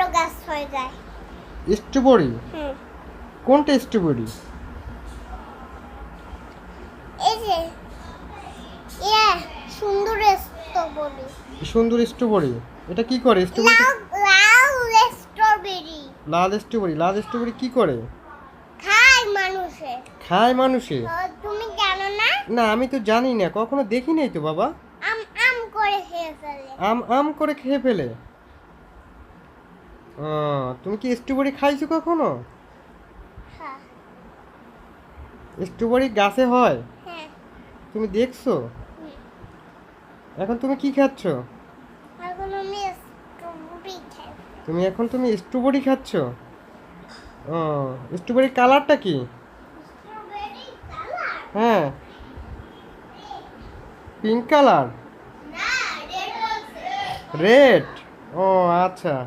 বড় গাছ হয়ে যায়। স্ট্রবেরি? হুম। কোনটা স্ট্রবেরি? এই যে ইয়ে সুন্দর স্ট্রবেরি। সুন্দর স্ট্রবেরি। এটা কি করে? স্ট্রবেরি লাল স্ট্রবেরি। লাল স্ট্রবেরি। লাল স্ট্রবেরি কি করে? খায় মানুষে। খায় মানুষে? তুমি জানো না? না আমি তো জানি না। কখনো দেখি নাই তো বাবা? আম আম করে খেয়ে ফেলে। আম আম করে খেয়ে ফেলে? তুমি কি স্ট্রবেরি খাইছো কখনো? হ্যাঁ। স্ট্রবেরি গাছে হয়? হ্যাঁ। তুমি দেখছ? এখন তুমি কি খাচ্ছ? স্ট্রবেরি তুমি এখন তুমি স্ট্রবেরি খাচ্ছ? ও স্ট্রবেরির কালারটা কি? হ্যাঁ। Pink colour? রেড? ও আচ্ছা।